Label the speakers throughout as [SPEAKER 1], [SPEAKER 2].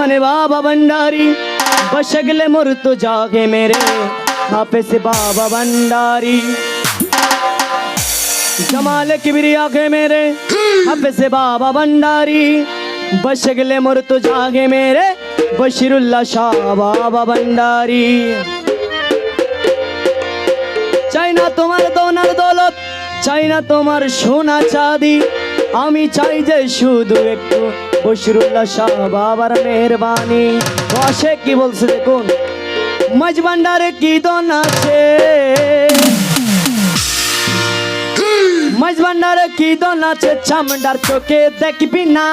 [SPEAKER 1] মানে বাবা ভণ্ডারি বসে গেলে মোর তো জাগে মেরে হাফেজ বাবা ভণ্ডারি जमाल किबरिया के मेरे हब से बाबा भंडारी बस गले मोर तो जागे मेरे बशीरुल्ला शाह बाबा भंडारी চাই না তোমার দোনার দৌলত চাই না তোমার সোনা চাঁদি আমি চাই যে শুধু একটু বশিরুল্লাহ শাহ বাবার মেহরবানি। বসে কি বলছে দেখুন? মাঝ ভান্ডারে কি দন আছে? মাঝ ভান্ডারে কি দন আছে? চামড়ার চোখে দেখবি না।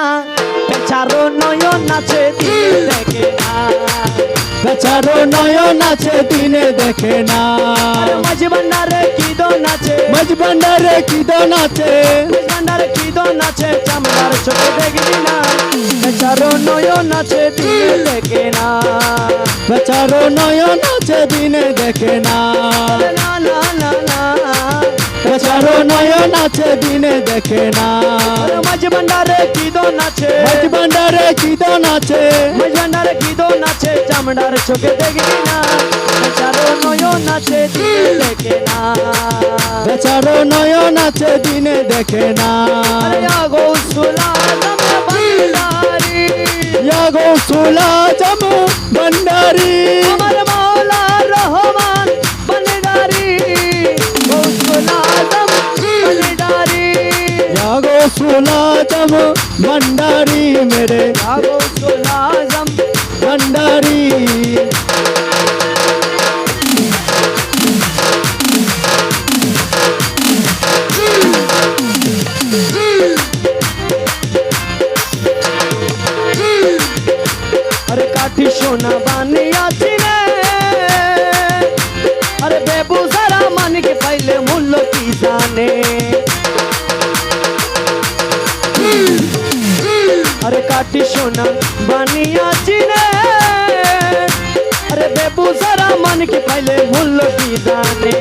[SPEAKER 1] বেচারো নয়ন আছে দিনে দেখে না
[SPEAKER 2] বেচারো নয়ন আছে দিনে দেখে না
[SPEAKER 1] ভান্ডারে কি দন আছে
[SPEAKER 2] মাঝ ভান্ডারে কি দন আছে
[SPEAKER 1] মাঝ ভান্ডারে কি দন আছে চামড়ার চোখে দেখবি না বেচারো নয়ন আছে দিনে দেখে না
[SPEAKER 2] বেচারো নয়ন আছে দিনে দেখে না
[SPEAKER 1] না না না
[SPEAKER 2] বেচারো নয়ন আছে দিনে দেখে না।
[SPEAKER 1] মাঝ ভান্ডারে কি দন আছে?
[SPEAKER 2] মাঝ ভান্ডারে কি দন আছে?
[SPEAKER 1] মাঝ ভান্ডারে কি দন আছে? চামড়ার চোখে দেখবি না। বেচারো নয়ন আছে দিনে দেখে না।
[SPEAKER 2] বেচারো নয়ন আছে দিনে দেখে না।
[SPEAKER 1] আরে আগো ভান্ডারি।
[SPEAKER 2] ইয়াগো সুলা ইয়াগো সুলা জমু ভান্ডারি মেরে
[SPEAKER 1] গৌসুলাজম
[SPEAKER 2] ভান্ডারি
[SPEAKER 1] আরে কাঠি সোনা বানিয়াছি রে আরে বেবু সারা মানিকে পাইলে মূল্য কি জানে আরে কাঠি সোনা বানিয়াছি রে আরে বেবু সারা মানিকে পাইলে মূল্য কি জানে?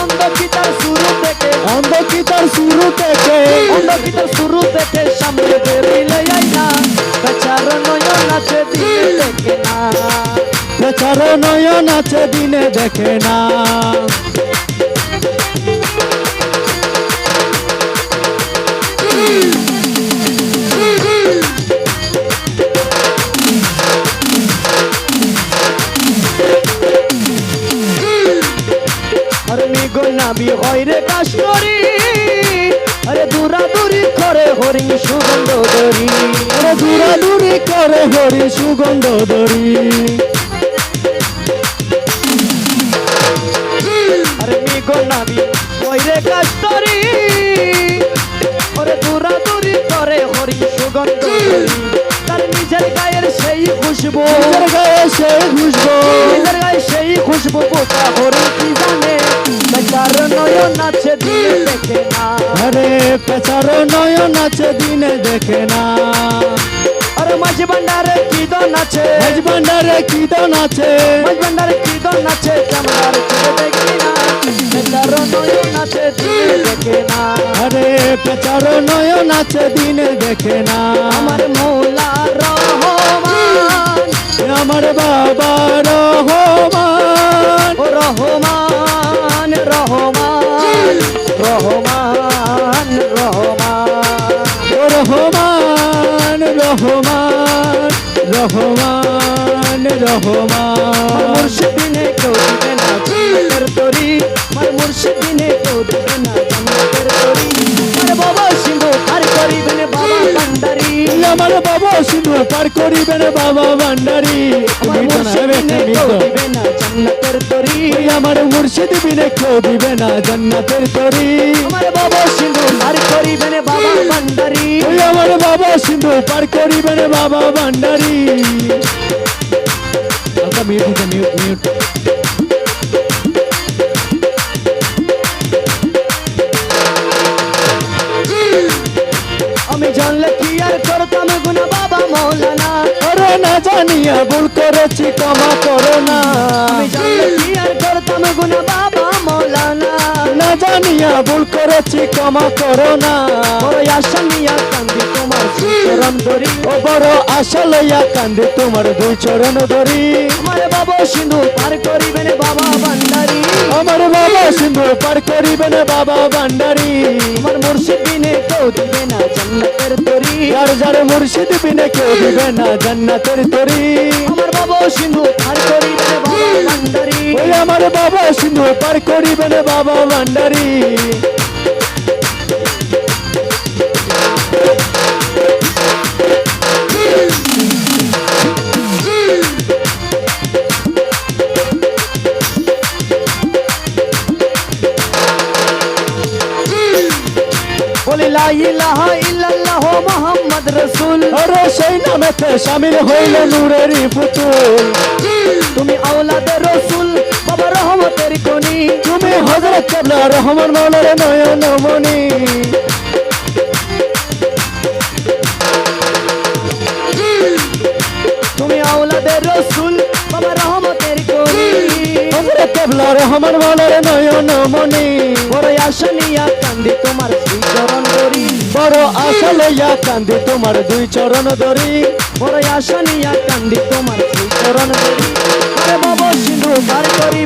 [SPEAKER 1] অন্ধকিতার শুরু থেকে
[SPEAKER 2] অন্ধকিতার শুরু থেকে।
[SPEAKER 1] অন্ধকিতার শুরু থেকে সামনে বেরিলে যাই বেচার নয়ন আছে দিনে দেখে না।
[SPEAKER 2] বেচারো নয়ন আছে দিনে দেখে না।
[SPEAKER 1] আরে নিগো নাবি হয় রে কাশরি আরে দূরা দূরি করে হরিণ সুগন্ধ দরি
[SPEAKER 2] আরে দূরাদূরি করে হরি সুগন্ধ দরি
[SPEAKER 1] আরে নিগো নাবি হয় রে কাশরি আরে দূরা দূরি করে হরিণ সুগন্ধ দরি তার নিজের গায়ের সেই খুশবু।
[SPEAKER 2] নিজের গায়ে সে ঘুষবো
[SPEAKER 1] নিজের গায়ে সেই খুশবু বোকা হরিণ কি দেখে না।
[SPEAKER 2] আরে পেচারো নয়ন আছে দিনে দেখে না।
[SPEAKER 1] আরে মাঝি ভান্ডারে কি দন আছে?
[SPEAKER 2] মাঝ ভান্ডারে কি দন আছে?
[SPEAKER 1] মাঝ ভান্ডারে কি দন আছে? চামড়ার চোখে দেখি না। বেচার নয়ন আছে দিনে দেখে না।
[SPEAKER 2] আরে পেচারো নয়ন আছে দিনে দেখে না।
[SPEAKER 1] আমার মৌলা রহমান।
[SPEAKER 2] আমার বাবা রহমান
[SPEAKER 1] রহমান রহমান।
[SPEAKER 2] ও রহমান রহমান রহমান রহমান।
[SPEAKER 1] সিন্ধু পার করিবেন বাবা ভান্ডারি।
[SPEAKER 2] আমার
[SPEAKER 1] মুর্শিদিনে কেউ দিবে না জান্নাতের তরি।
[SPEAKER 2] আমার মুর্শিদ বিনে কেউ দিবে না জান্নাতের তরি।
[SPEAKER 1] আমার বাবা সিন্ধু পার করিবেন বাবা ভান্ডারি।
[SPEAKER 2] আমার বাবা সিন্ধু পার করিবেন বাবা ভান্ডারি। মিউট মিউট মিউট না জানিয়া ভুল করেছি ক্ষমা করো না।
[SPEAKER 1] করতাম গুনা বাবা মৌলানা?
[SPEAKER 2] না জানিয়া ভুল করেছি ক্ষমা করো না।
[SPEAKER 1] বড় আশা নিয়া কান্দি তোমার চরণ ধরি
[SPEAKER 2] ও বড় আশা লইয়া কান্দে তোমার দুই চরণ ধরি।
[SPEAKER 1] আমার বাবা সিন্ধু পার করিবেন বাবা।
[SPEAKER 2] আমার বাবা সিন্ধু পার করিবে না বাবা ভান্ডারি।
[SPEAKER 1] আমার মুর্শিদ বিনে কেউ দিবে না জান্নাতের তরি।
[SPEAKER 2] আর যার মুর্শিদ বিনে কেউ দিবে না জান্নাতের তরি।
[SPEAKER 1] আমার বাবা সিন্ধু পার করিবে না বাবা ভান্ডারি।
[SPEAKER 2] ওই আমার বাবা সিন্ধু পার করিবে না বাবা ভান্ডারি।
[SPEAKER 1] মুহাম্মদ রসুল।
[SPEAKER 2] আরে সেই নামেতে সামিল হইল নূরেরই পুতুল।
[SPEAKER 1] তুমি আওলাদের রসুল বাবা রহমতের কোনি।
[SPEAKER 2] তুমি হজরত কেবলা রহমান মৌলার নয়ন মনি হজরত হমন মৌলার নয়ন মনি।
[SPEAKER 1] বড় আশা কান্দি তোমার দুই চরণ ধরি।
[SPEAKER 2] বড় আশা কান্দি তোমার দুই চরণ ধরি।
[SPEAKER 1] বড় আশা কান্দি তোমার দুই চরণ ধরি। বাবা, সিন্ধু বাবা ভান্ডারি